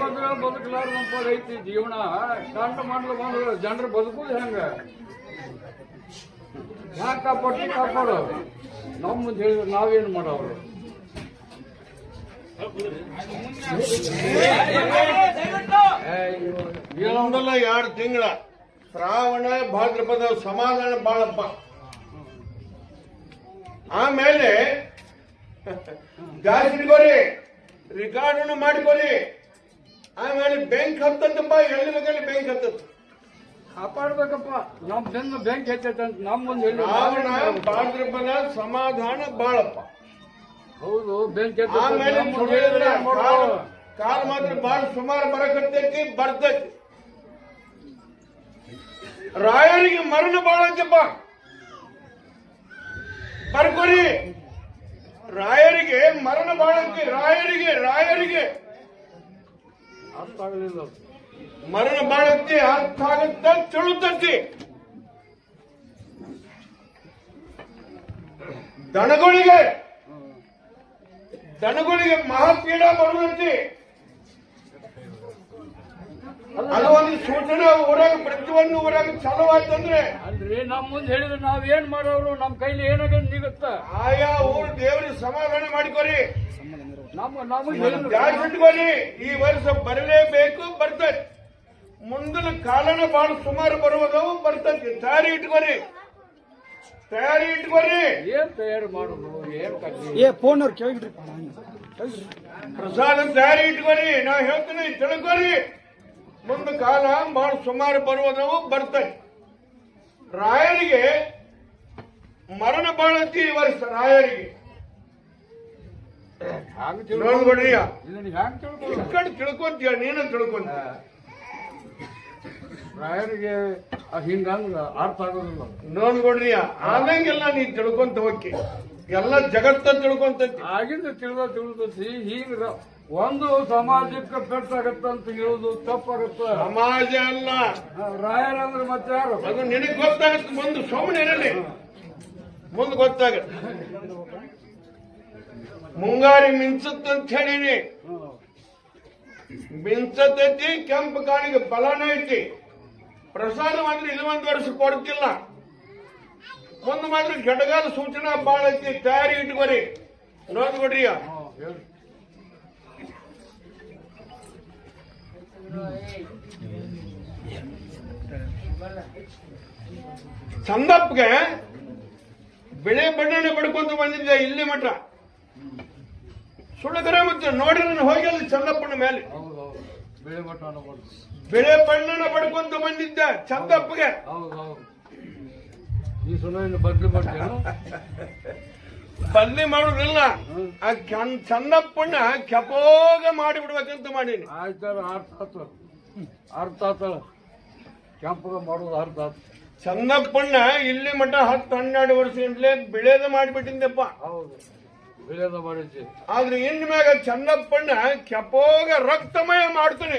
ಬಂದ್ರೆ ಬದುಕಲಾರ ನಂಪದ ಐತಿ ಜೀವನ ಕಾಂಡ ಮಾಡಲು ಬಂದ್ರೆ ಜನರು ಬದುಕುದು ಹೆಂಗ ಯಾಕೆ ಕಾಪಾಡ್ತಿ ಕಾಪಾಡು ನಮ್ಮ ಹೇಳಿದ್ರೆ ನಾವೇನು ಮಾಡೋರು ಎರಡು ತಿಂಗಳ ಶ್ರಾವಣ ಭಾದ್ರಪದ ಸಮಾಧಾನ ಬಾಳಪ್ಪ. ಆಮೇಲೆ ಜಾಸ್ತಿ ಹಿಡ್ಕೋರಿ ರೆಕಾರ್ಡ್ ಮಾಡಿಕೊರಿ ಆಮೇಲೆ ಬ್ಯಾಂಕ್ ಹತ್ತಂತಪ್ಪ ಎಲ್ಲಿ ಬೇಕಲ್ಲಿ ಬ್ಯಾಂಕ್ ಹತ್ತತ್ತು ಕಾಪಾಡ್ಬೇಕಪ್ಪ. ನಮ್ ಬೆನ್ನ ಬ್ಯಾಂಕ್ ಹೆಚ್ಚೈತೆ ನಮ್ಮೊಂದು ನಮ್ಮ ಮುಂದೆ ಹೇಳಿ ಶ್ರಾವಣ ಭಾದ್ರಪದ ಸಮಾಧಾನ ಬಾಳಪ್ಪ. ಹೌದು ಬ್ಯಾಂಕ್ ಆಮೇಲೆ ಕಾಲ ಕಾಲ ಮಾತ್ರ ಬಾಳ ಸುಮಾರು ಬರಕತ್ತೈತಿ ಬರ್ತೈತಿ. ರಾಯರಿಗೆ ಮರಣ ಬಾಳ ಐತಪ್ಪ ಬರ್ಕೋರಿ ರಾಯರಿಗೆ ಮರಣ ಬಾಳಂತಿ ರಾಯರಿಗೆ ರಾಯರಿಗೆ. ಮರಣ ಬಾಳಂತಿ ಅರ್ಥ ಆಗುತ್ತ ತಿಳುತ್ತೈತಿ ದನಗಳಿಗೆ ದನಗಳಿಗೆ ಮಹಾಪೀಡ ಬರುವಂತೆ. ಅದು ಒಂದು ಸೂಚನೆ ಊರಾಗ ಪ್ರತಿಯೊಂದು ಊರಾಗ ಚಲೋ ಆಯ್ತು ಅಂದ್ರೆ ಅಂದ್ರೆ ನಮ್ ಮುಂದೆ ಹೇಳಿದ್ರೆ ನಾವ್ ಏನ್ ಮಾಡೋರು ನಮ್ ಕೈಲಿ ಏನಾಗ ನಿಗುತ್ತ? ಆಯಾ ಊರ್ ದೇವ್ರಿಗೆ ಸಮಾಧಾನ ಮಾಡಿಕೊರಿ. ನಮ್ಮ ನಮ್ಮ ಇಟ್ಕೊರಿ. ಈ ವರ್ಷ ಬರಲೇಬೇಕು ಬರ್ತೈತಿ ಮುಂದಿನ ಕಾಲನ ಬಹಳ ಸುಮಾರು ಬರುವುದವು ಬರ್ತದೆ. ತಯಾರಿ ಇಟ್ಕೊರಿ. ತಯಾರಿ ಇಟ್ಕೊರಿ. ಏನ್ ತಯಾರು ಮಾಡೋದು? ಏನ್ ಕಟ್ಟಿ ಏ ಫೋನ್ ಅವ್ರು ಕೇಳಿದ್ರಿ ಪ್ರಸಾದ ತಯಾರಿ ಇಟ್ಕೊರಿ. ನಾ ಹೇಳ್ತೀನಿ ತಿಳ್ಕೊರಿ. ಮುಂದ ಕಾಲ ಬಹಳ ಸುಮಾರು ಬರುವುದವು ಬರ್ತೈತಿ ರಾಯರಿಗೆ ಮರಣ ಬಾಳತಿ ಈ ವರ್ಷ ರಾಯರಿಗೆ. ಕಡೆ ತಿಳ್ಕೊಂತೀಯ ನೀನು ತಿಳ್ಕೊಂತ ರಾಯರಿಗೆ ಹಿಂಗಂದ್ರ ಅರ್ಥ ಆಗೋದಿಲ್ಲ. ನೋಡ್ಕೊಡ್ರಿಯಾ ಆದಂಗೆಲ್ಲ ನೀನ್ ತಿಳ್ಕೊಂತ ಹೋಗಿ. ಎಲ್ಲ ಜಗತ್ತ ತಿಳ್ಕೊಂತೈತಿ. ಆಗಿಂದ ತಿಳಿದ ತಿಳಿದೈತಿ ಈಗ ರ- ಒಂದು ಸಮಾಜಕ್ಕೆ ಪೆಟ್ಟಾಗತ್ತಂತ ಹೇಳುದು ತಪ್ಪಾಗತ್ತ. ಸಮಾಜ ಅಲ್ಲ. ರಾಯರಂದ್ರೆ ಮತ್ತೆ ಯಾರು? ಅದು ನಿನಗೆ ಗೊತ್ತಾಗತ್ತೆ. ಮುಂದೆ ಸುಮ್ಮನೆ ಇರಲಿ ಮುಂದೆ ಗೊತ್ತಾಗತ್ತೆ. ಮುಂಗಾರಿ ಮಿಂಚತ್ತಂತ ಹೇಳಿನಿ. ಮಿಂಚತೈತಿ ಕೆಂಪು ಕಾಣಿಗೆ ಬಲನ ಐತಿ. ಪ್ರಸಾದ ಮಾತ್ರ ಇದು ಒಂದು ವರ್ಷ ಕೊಡ್ತಿಲ್ಲ. ಮುಂದೆ ಮಾತ್ರ ಘಟಗಾಲ ಸೂಚನಾ ಬಾಳ ಐತಿ ತಯಾರಿ ಇಟ್ಕೊರಿ ನೋಡ್ಕೊಡ್ರಿ ಕೊಡ್ರಿ. ಹೇಳಿ. ಬೆಳೆ ಬಣ್ಣನೆ ಬಡ್ಕೊಂತ ಬಂದಿದ್ದೆ ಇಲ್ಲಿ ಮಠ ಕರೆ ಮತ್ತೆ ನೋಡಿ ನಾನು ಹೋಗಿ ಅಲ್ಲಿ ಚಂದಪ್ಪನ ಮೇಲೆ. ಬೆಳೆ ಬಣ್ಣನ ಪಡ್ಕೊಂತ ಬಂದಿದ್ದೆ ಚಂದಪ್ಪಗೆ ಹೌದು ಹೌದು. ಈ ಬದ್ಲು ಮಾಡ್ತೇನು ಬದ್ಲಿ ಮಾಡುದಿಲ್ಲ ಆ ಕೆಪೋಗ ಮಾಡಿ ಕೆಪೋಗ ಮಾಡಿಬಿಡ್ಬೇಕಂತ ಮಾಡೀನಿ. ಆಯ್ತಾರ ಅರ್ಥ ಆತು ಅರ್ಥ ಆತಳ ಕೆಂಪಗ ಮಾಡೋದು ಅರ್ಥ ಆತು. ಚಂದಪ್ಪಣ್ಣ ಇಲ್ಲಿ ಮಟ್ಟ ಹತ್ತು ಹನ್ನೆರಡು ವರ್ಷದಿಂದಲೇ ಬಿಳೆದ ಮಾಡಿಬಿಟ್ಟಿಂದಪ್ಪ ಹೌದು. ಬಿಳೇದ ಮಾಡಿದ್ದೆ. ಆದ್ರೆ ಇನ್ ಮ್ಯಾಗ ಚಂದಪ್ಪಣ್ಣ ಕೆಪೋಗ ರಕ್ತಮಯ ಮಾಡ್ತಾನೆ.